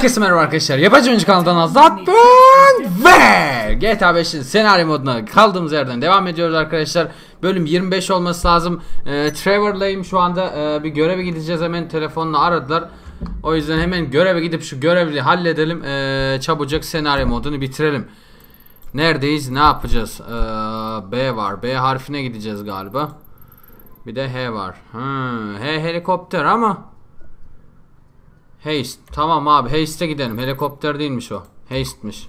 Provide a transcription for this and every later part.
Herkese merhaba arkadaşlar. Yapacı Oyuncu kanalından Azat ve GTA 5'in senaryo moduna kaldığımız yerden devam ediyoruz arkadaşlar. Bölüm 25 olması lazım. Ee, Trevor'layım şu anda. Ee, bir göreve gideceğiz hemen telefonla aradılar. O yüzden hemen göreve gidip şu görevi halledelim. Ee, çabucak senaryo modunu bitirelim. Neredeyiz? Ne yapacağız? Ee, B var. B harfine gideceğiz galiba. Bir de H var. Hmm, H helikopter ama Haste. Tamam abi Haste'e gidelim. Helikopter değilmiş o. Haste'miş.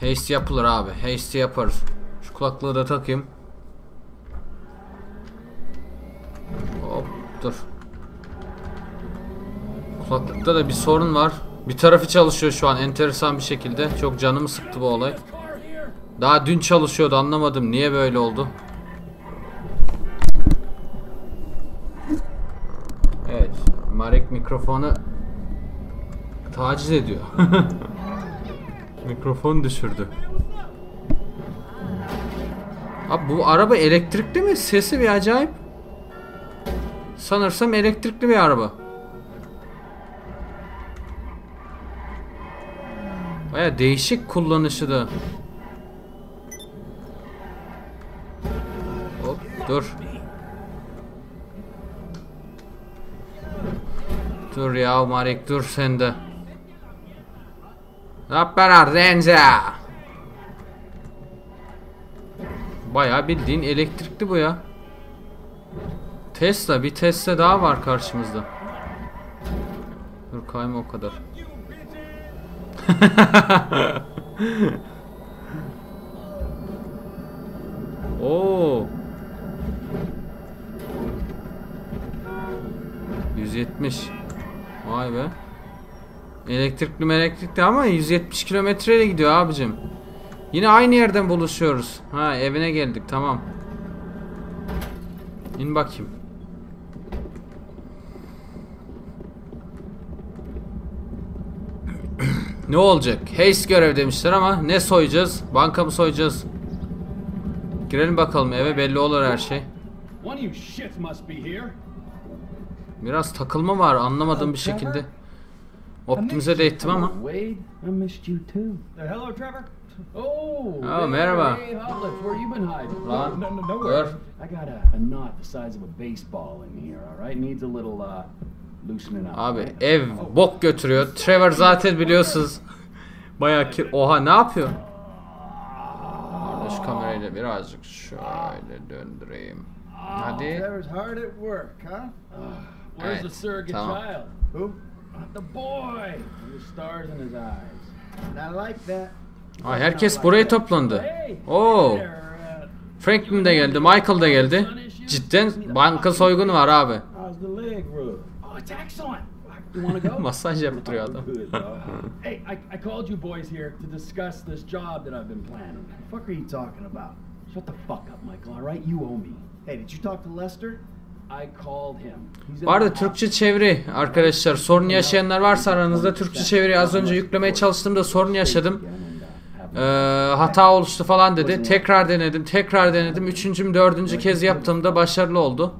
Haste yapılır abi. Haste yaparız. Şu kulaklığı da takayım. Hop dur. Kulaklıkta da bir sorun var. Bir tarafı çalışıyor şu an enteresan bir şekilde. Çok canımı sıktı bu olay. Daha dün çalışıyordu anlamadım niye böyle oldu. Evet. Marek mikrofonu taciz ediyor. Mikrofon düşürdü. Abi bu araba elektrikli mi? Sesi bir acayip. Sanırsam elektrikli bir araba. Baya değişik kullanışı da. Hop dur. Dur ya Marek dur sen de. Hoppala Renza. Baya bildiğin elektrikli bu ya. Tesla bir Tesla daha var karşımızda. Dur kayma o kadar. Oo. 170. Vay be. Elektrikli elektrikli ama 170 kilometreyle gidiyor abicim. Yine aynı yerden buluşuyoruz. Ha evine geldik tamam. İn bakayım. ne olacak? Haste görev demişler ama ne soyacağız? Banka mı soyacağız? Girelim bakalım eve belli olur her şey. Biraz takılma var anlamadığım bir şekilde. Optimize de ettim ama. Wade, I missed you too. Hello, Trevor. Oh, Oh, merhaba. Hey, Hotlip, where you been hiding? Lan. No, no, no Dur. worries. I got a, a knot the size of a baseball in here, all right? Needs a little uh, loosening up. Abi ev bok götürüyor. Trevor zaten biliyorsunuz. Bayağı ki oha ne yapıyor? Kardeş kamerayı da birazcık şöyle döndüreyim. Hadi. Trevor's hard at work, huh? Where's Hey, the surrogate tamam. The boy with the stars in his eyes. Not like that. Ay herkes buraya toplandı. Oo. uh, Franklin de geldi, Michael da geldi. Cidden banka soygunu var abi. The oh? Masaj yaptırıyor adam. Hey, I, I called you boys here to discuss this job that I've been planning. fuck are you talking about? Shut the fuck up, Michael, all right? You owe me. Hey, did you talk to Lester? I called him. He's in Bu arada Türkçe çeviri arkadaşlar sorun yaşayanlar varsa aranızda Türkçe çeviri az önce yüklemeye çalıştığımda sorun yaşadım. Ee, hata oluştu falan dedi. Tekrar denedim, tekrar denedim. Üçüncü mü dördüncü kez yaptığımda başarılı oldu.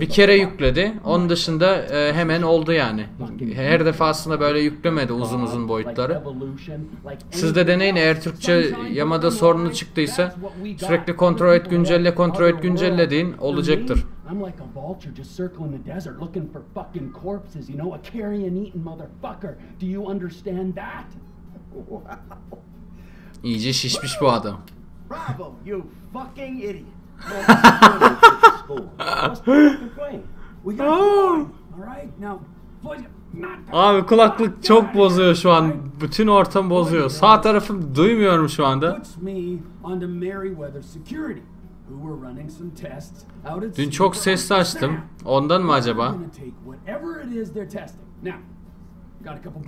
Bir kere yükledi. Onun dışında e, hemen oldu yani. Her defasında böyle yüklemedi uzun uzun boyutları. Siz de deneyin eğer Türkçe yamada sorunu çıktıysa sürekli kontrol et güncelle kontrol et güncelle deyin olacaktır. I'm like a vulture just circling the desert looking for fucking corpses, you know, a carrion eating motherfucker. Do you understand that? İyice şişmiş bu adam. Bravo, you fucking idiot. We got all right? Now, Abi kulaklık çok bozuyor şu an. Bütün ortam bozuyor. Sağ tarafım duymuyorum şu anda. Dün çok sesli açtım. Ondan mı acaba?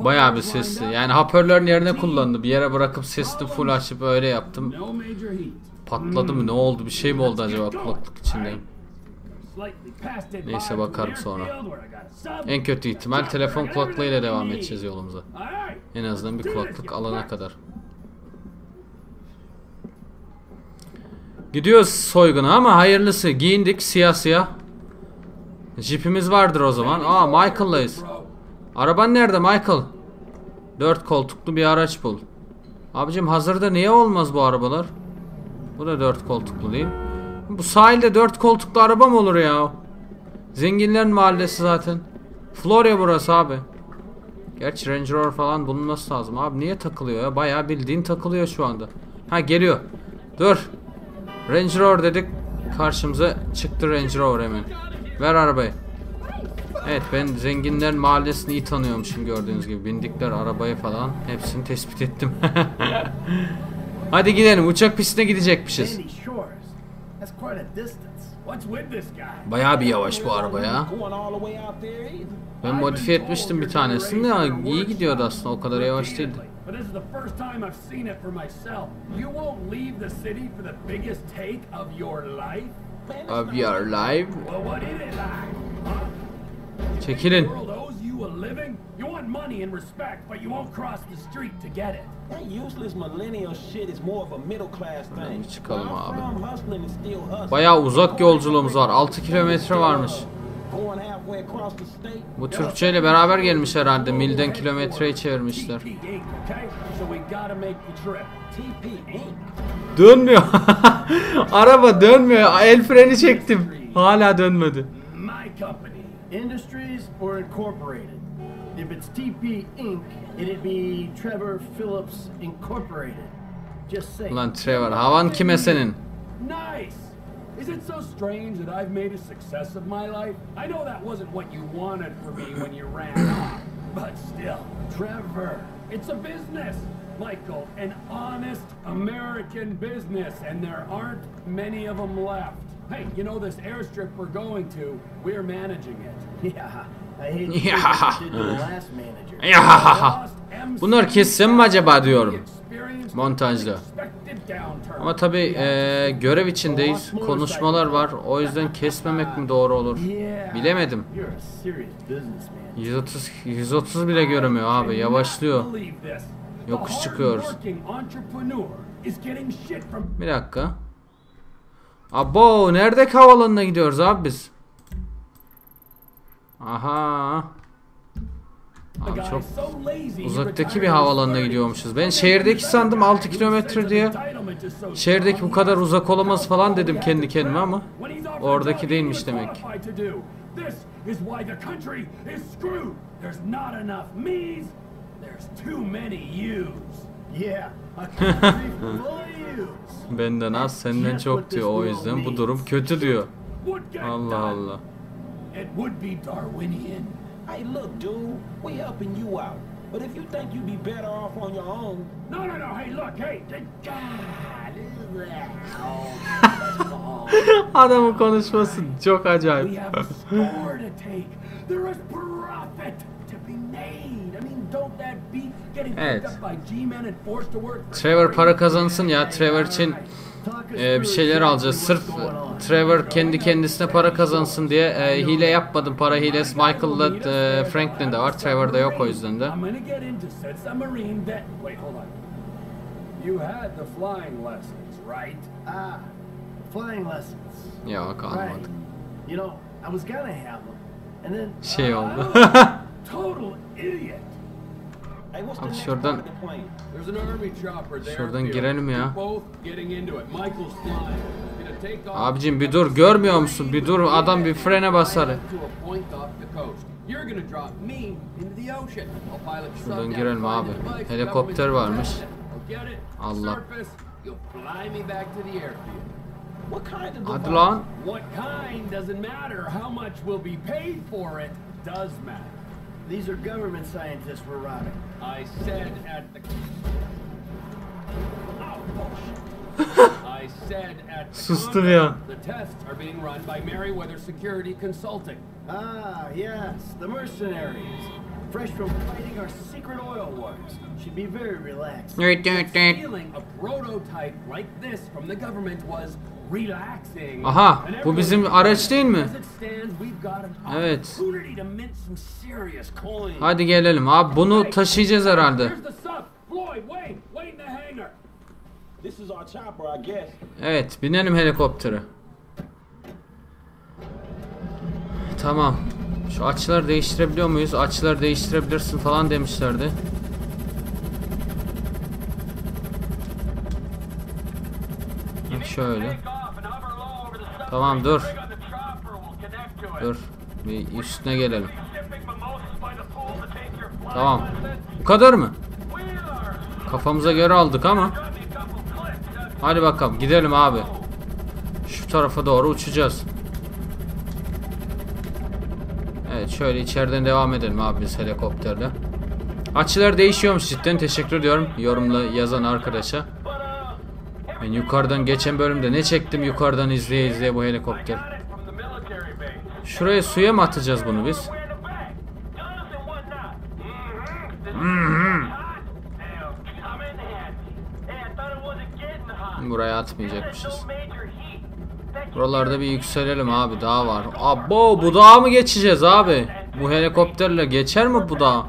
Bayağı bir sesli. Yani hoparlörün yerine kullandı. Bir yere bırakıp sesli full açıp öyle yaptım. Patladı mı? Ne oldu? Bir şey mi oldu acaba kulaklık içinde? Neyse, bakarım sonra. En kötü ihtimal telefon kulaklığıyla devam edeceğiz yolumuza. En azından bir kulaklık alana kadar. Gidiyoruz soyguna ama hayırlısı. Giyindik siyah siyah. Jeepimiz vardır o zaman. Aa Michael'layız. Araban nerede Michael? Dört koltuklu bir araç bul. Abicim hazırda niye olmaz bu arabalar? Bu da dört koltuklu değil. Bu sahilde dört koltuklu araba mı olur ya? Zenginlerin mahallesi zaten. Florya burası abi. Gerçi Range Rover falan bulunması lazım abi. Niye takılıyor ya? Bayağı bildiğin takılıyor şu anda. Ha geliyor. Dur. Range Rover dedik. Karşımıza çıktı Range Rover hemen. Ver arabayı. Evet ben zenginlerin mahallesini iyi tanıyormuşum gördüğünüz gibi. Bindikler arabayı falan hepsini tespit ettim. Hadi gidelim uçak pistine gidecekmişiz. Bayağı bir yavaş bu araba ya. Going all the way out there either. Ben modifiye etmiştim bir tanesini ya iyi gidiyordu aslında o kadar yavaş değildi. But this is the first time I've seen it for myself. You won't leave the city for the biggest take of your life? Of your life. Well, what is it like? Huh? Çekilin. The world owes you a living? You want money and respect, but you won't cross the street to get it. That useless millennial shit is more of a middle class thing. bir çıkalım abi. Bayağı uzak yolculuğumuz var. 6 kilometre varmış. Bu Türkçe ile beraber gelmiş herhalde. Milden kilometreyi çevirmişler. Dönmüyor. Araba dönmüyor. El freni çektim. Hala dönmedi. My company. Industries or Incorporated? If it's TP Inc., it'd be Trevor Phillips Incorporated. Just say. Ulan Trevor havan kime senin? Nice! Is it so strange that I've made a success of my life? I know that wasn't what you wanted for me when you ran off, but still, Trevor, it's a business. Michael, an honest American business, and there aren't many of them left. Hey, you know this airstrip we're going to, we're managing it. Yeah. Ya. Lost Bunlar MC kessem mi acaba diyorum. Montajda. Ama tabi görev içindeyiz. Konuşmalar var. O yüzden kesmemek mi doğru olur? Yeah. Bilemedim. You're a serious businessman. 130 130 bile göremiyor abi. Yavaşlıyor. Yokuş çıkıyoruz. Bir dakika. Abo nerede havalanına gidiyoruz abi biz? Aha. Abi çok uzaktaki bir havalanına gidiyormuşuz. Ben şehirdeki sandım 6 kilometre diye. Şehirdeki bu kadar uzak olamaz falan dedim kendi kendime ama oradaki değilmiş demek. Benden az senden çok diyor o yüzden bu durum kötü diyor. Allah. Allah. It would be Darwinian. Hey, look, dude, we helping you out. But if you think you'd be better off on your own, No, no, no. Hey, look. Hey. Adamın konuşması çok acayip. There is profit to be made. I mean, don't that beat getting Evet. picked up by G-men and forced to work? Trevor para kazansın ya. Trevor için e, bir şeyler alacağız. Sırf. Trevor kendi kendisine para kazansın diye e, hile yapmadım. Para hilesi Michael'la e, Franklin'de var. Trevor'da yok o yüzden de. You right? Ah, flying lessons. Yok Right. almadık. You know, I was gonna have them, Şey oldu. Abi şuradan-. Şuradan girelim ya. Abicim bir dur görmüyor musun? Bir dur adam bir frene basar. Şuradan girelim abi. Helikopter varmış. Allah. What kind of Hadi device? lan. What kind doesn't matter. How much will be paid for it does matter. these are government scientists we're robbing. I said at the. Oh, bullshit. I said at the. Sustum ya. The tests are being run by Meriwether Security Consulting. Ah, yes, the mercenaries. Fresh from fighting our secret oil wars. Should be very relaxed. Stealing a prototype like this from the government was relaxing. Aha, bu bizim araç değil mi? Evet. Hadi gelelim abi bunu taşıyacağız herhalde. Evet binelim helikoptere. Tamam. Şu açıları değiştirebiliyor muyuz? Açıları değiştirebilirsin falan demişlerdi. Şöyle. Tamam dur. Dur. Bir üstüne gelelim. Tamam. Bu kadar mı? Kafamıza göre aldık ama. Hadi bakalım gidelim abi. Şu tarafa doğru uçacağız. Evet şöyle içeriden devam edelim abi biz helikopterle. Açılar değişiyormuş cidden teşekkür ediyorum yorumla yazan arkadaşa. Ben yukarıdan geçen bölümde ne çektim yukarıdan izleye izleye bu helikopter. Şuraya suya mı atacağız bunu biz? Buraya atmayacakmışız. Buralarda bir yükselelim abi dağ var. Abo bu dağa mı geçeceğiz abi? Bu helikopterle geçer mi bu dağ?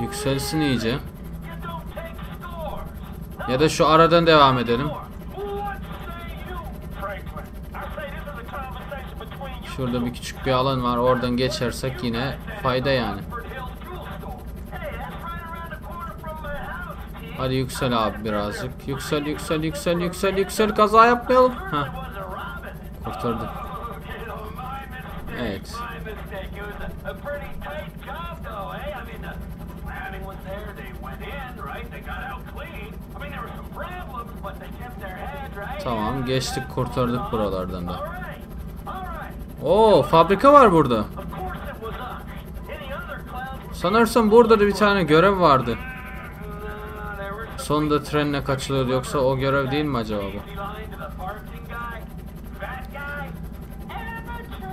Yükselsin iyice. Ya da şu aradan devam edelim. Şurada bir küçük bir alan var. Oradan geçersek yine fayda yani. Hadi yüksel abi birazcık. Yüksel yüksel yüksel yüksel yüksel kaza yapmayalım. Ha. Kurtardık. Evet. Tamam geçtik kurtardık buralardan da. Oo fabrika var burada. Sanırsam burada da bir tane görev vardı. Sonunda trenle kaçılıyordu yoksa o görev değil mi acaba bu?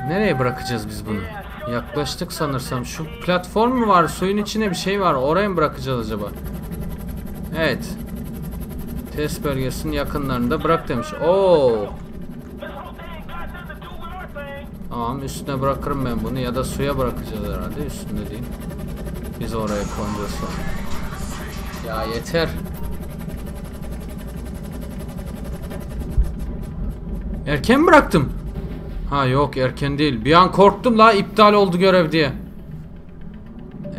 Nereye bırakacağız biz bunu? Yaklaştık sanırsam. Şu platform mu var? Suyun içine bir şey var. Oraya mı bırakacağız acaba? Evet. Test bölgesinin yakınlarında bırak demiş. Oo. Tamam üstüne bırakırım ben bunu ya da suya bırakacağız herhalde. Üstünde değil. Biz oraya konacağız sonra. Ya yeter. Erken bıraktım. Ha yok erken değil. Bir an korktum la iptal oldu görev diye.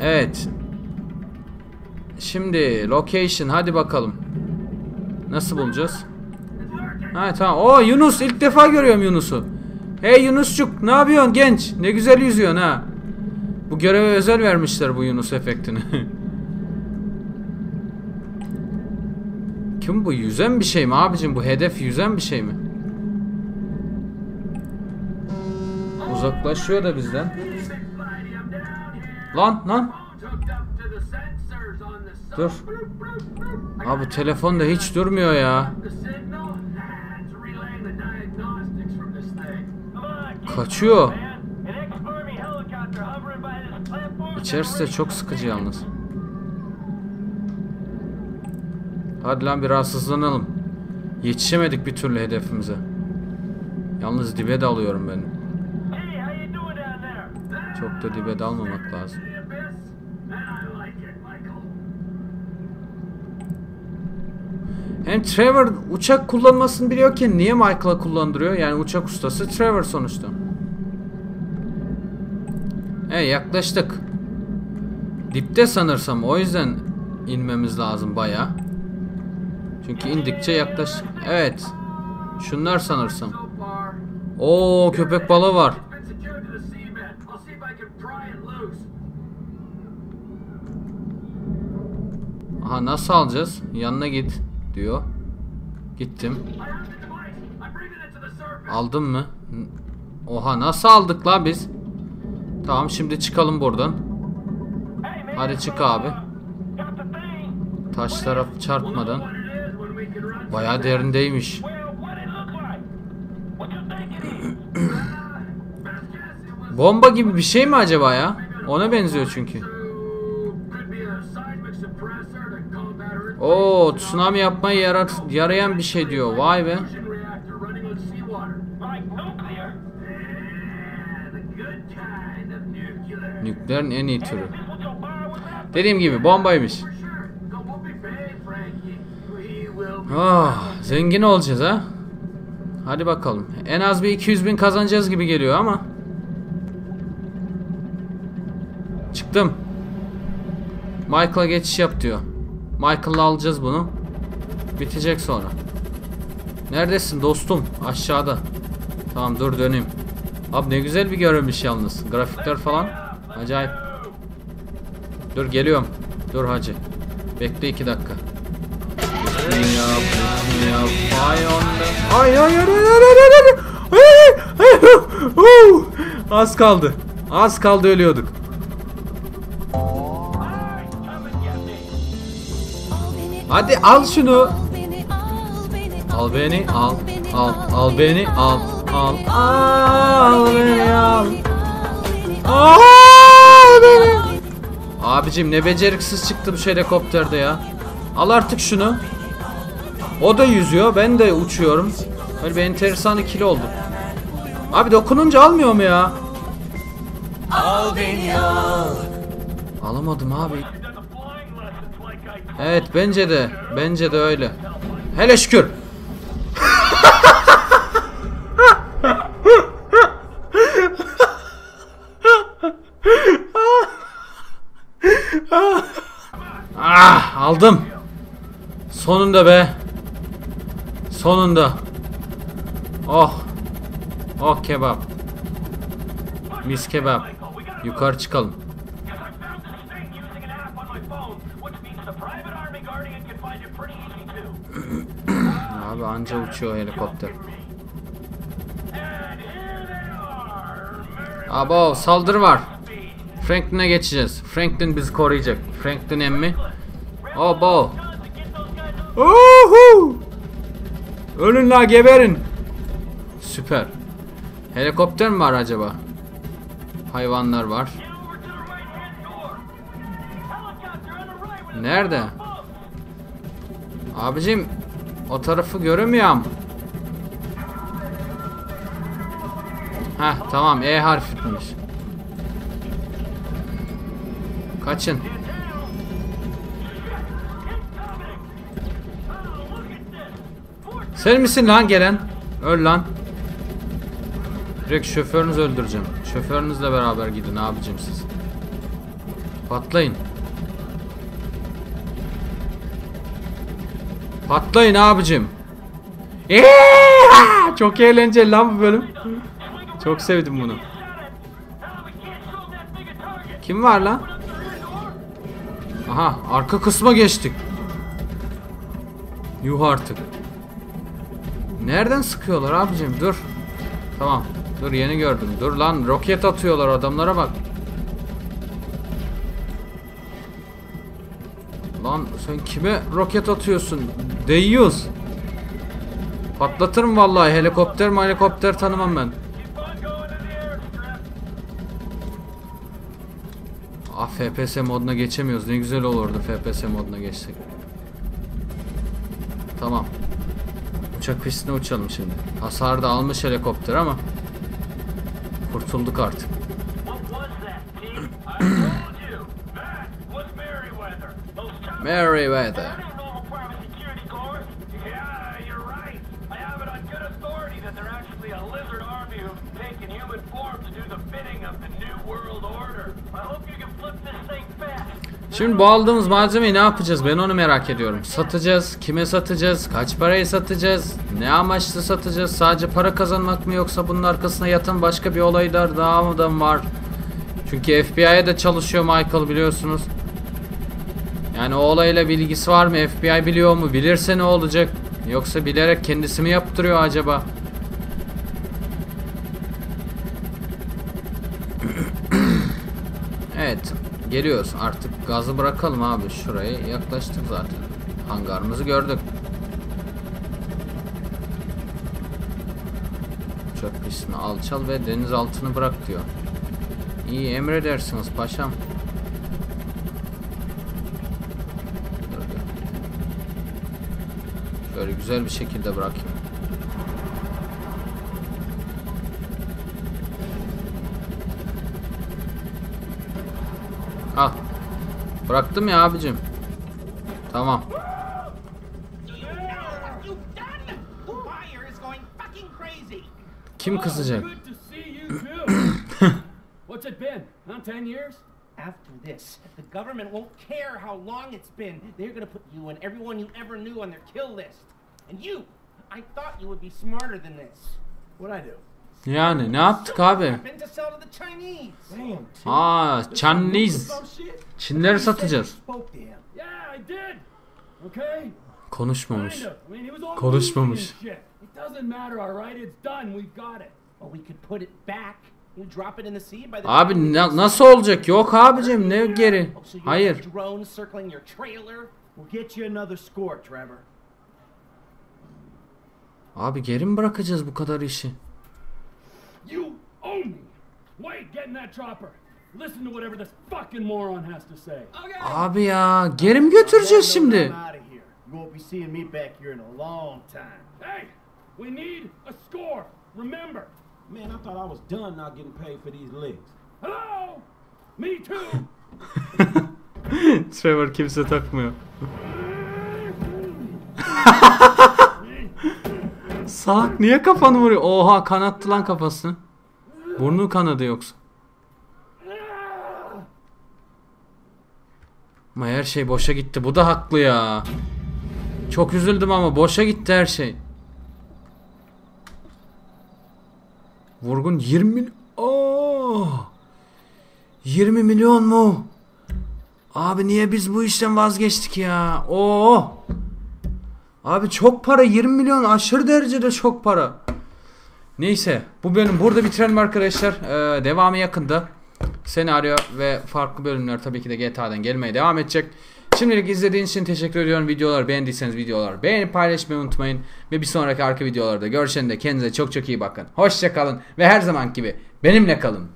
Evet. Şimdi location hadi bakalım. Nasıl bulacağız? Ha tamam. Oo Yunus ilk defa görüyorum Yunus'u. Hey Yunusçuk ne yapıyorsun genç? Ne güzel yüzüyorsun ha. Bu göreve özel vermişler bu Yunus efektini. Kim bu? Yüzen bir şey mi abicim? Bu hedef yüzen bir şey mi? Uzaklaşıyor da bizden. Lan lan. Dur. Abi telefon da hiç durmuyor ya. Kaçıyor. İçerisi de çok sıkıcı yalnız. Hadi lan biraz hızlanalım. Yetişemedik bir türlü hedefimize. Yalnız dibe dalıyorum ben. Çok da dibe dalmamak lazım. Hem Trevor uçak kullanmasını biliyorken niye Michael'a kullandırıyor? Yani uçak ustası Trevor sonuçta. Evet yaklaştık. Dipte sanırsam o yüzden inmemiz lazım baya. Çünkü indikçe yaklaş. Evet. Şunlar sanırsam. Oo köpek balığı var. Aha nasıl alacağız? Yanına git diyor. Gittim. Aldın mı? Oha nasıl aldık la biz? Tamam şimdi çıkalım buradan. Hadi çık abi. Taş taraf çarpmadan. Baya derindeymiş. Bomba gibi bir şey mi acaba ya? Ona benziyor çünkü. Oo, tsunami yapmaya yarat yarayan bir şey diyor. Vay be. Nükleerin en iyi türü. Dediğim gibi bombaymış. Ah, zengin olacağız ha. Hadi bakalım. En az bir 200 bin kazanacağız gibi geliyor ama. Çıktım. Michael'a geçiş yap diyor. Michael'la alacağız bunu. Bitecek sonra. Neredesin dostum? Aşağıda. Tamam dur döneyim. Abi ne güzel bir görünmüş yalnız. Grafikler falan. Acayip. Dur geliyorum. Dur hacı. Bekle iki dakika. Ay ay ay ay ay ay ay ay Az kaldı. Az kaldı ölüyorduk. Hadi al şunu. Al beni al al al beni al al al beni al al beni. Abicim ne beceriksiz çıktı bu şey helikopterde ya. Al artık şunu. O da yüzüyor ben de uçuyorum. Böyle bir enteresan ikili olduk. Abi dokununca almıyor mu ya? Al beni al. Alamadım abi. Evet bence de. Bence de öyle. Hele şükür. ah aldım. Sonunda be. Sonunda. Oh. Oh kebap. Mis kebap. Yukarı çıkalım. Because I found this thing using an app on my phone, which means the private army guardian can find it pretty easy too. Abi anca uçuyor helikopter. Abo saldırı var. Franklin'e geçeceğiz. Franklin bizi koruyacak. Franklin emmi. Abo. Uhu! Ölün la geberin. Süper. Helikopter mi var acaba? Hayvanlar var. Nerede? Abicim o tarafı göremiyorum. Heh tamam E harfiymiş. Kaçın. Sen misin lan gelen? Öl lan. Direkt şoförünüzü öldüreceğim. Şoförünüzle beraber gidin abicim siz. Patlayın. Patlayın abicim. Çok eğlenceli lan bu bölüm. Çok sevdim bunu. Kim var lan? Aha arka kısma geçtik. Yuh artık. Nereden sıkıyorlar abicim? Dur. Tamam. Dur yeni gördüm. Dur lan roket atıyorlar adamlara bak. Lan sen kime roket atıyorsun? Deyyus. Patlatırım vallahi helikopter mi helikopter tanımam ben. Ah FPS moduna geçemiyoruz. Ne güzel olurdu FPS moduna geçsek. Tamam. Uçak pistine uçalım şimdi. Hasar da almış helikopter ama kurtulduk artık. Merryweather. are normal private security corps. Yeah, you're right. I have it on good authority that they're actually a lizard army who've taken human form to do the bidding of the New World Order. I hope you can flip this thing fast. Şimdi bu aldığımız malzemeyi ne yapacağız? Ben onu merak ediyorum. Satacağız. Kime satacağız? Kaç paraya satacağız? Ne amaçlı satacağız? Sadece para kazanmak mı yoksa bunun arkasına yatan başka bir olaylar daha mı da var? Çünkü FBI'ye de çalışıyor Michael biliyorsunuz. Yani o olayla bilgisi var mı? FBI biliyor mu? Bilirse ne olacak? Yoksa bilerek kendisi mi yaptırıyor acaba? Evet. Geliyoruz. Artık gazı bırakalım abi. Şuraya yaklaştık zaten. Hangarımızı gördük. Uçak pistini alçal ve deniz altını bırak diyor. İyi emredersiniz paşam. Dur, dur. Şöyle güzel bir şekilde bırakayım. Al. Bıraktım ya abicim. Tamam. Kim kızacak? What's it been? Huh? Ten years? After this, the government won't care how long it's been. They're gonna put you and everyone you ever knew on their kill list. And you, I thought you would be smarter than this. What'd I do? Yani ne yaptık abi? Happened to sell to the Chinese. Damn, T. Aa Chinese. Çinleri satacağız. Konuşmamış. Konuşmamış. Abi na- nasıl olacak? Yok abicim ne geri? Oh, Hayır. have a drone circling your trailer? We'll get you another score, Trevor. Abi geri mi bırakacağız bu kadar işi? You owe me. Wait, get in that chopper. Listen to whatever this fucking moron has to say. Okay. Abi ya geri mi götüreceğiz şimdi? I'm outta here. You won't be seeing me back here in a long time. Hey, we need a score. Remember. Man, I thought I was done not getting paid for these legs. Hello? Me too. Trevor kimse takmıyor. Salak niye kafanı vuruyor? Oha kanattı lan kafasını. Burnu kanadı yoksa. Ama her şey boşa gitti. Bu da haklı ya. Çok üzüldüm ama boşa gitti her şey. Vurgun 20 mil... Oh! 20 milyon mu? Abi niye biz bu işten vazgeçtik ya? Oo! Abi çok para 20 milyon aşırı derecede çok para. Neyse bu bölüm burada bitirelim arkadaşlar. Ee, devamı yakında. Senaryo ve farklı bölümler tabii ki de GTA'dan gelmeye devam edecek. Şimdilik izlediğiniz için teşekkür ediyorum. Videolar beğendiyseniz videolar beğenip paylaşmayı unutmayın. Ve bir sonraki arka videolarda görüşene de kendinize çok çok iyi bakın. Hoşçakalın ve her zaman gibi benimle kalın.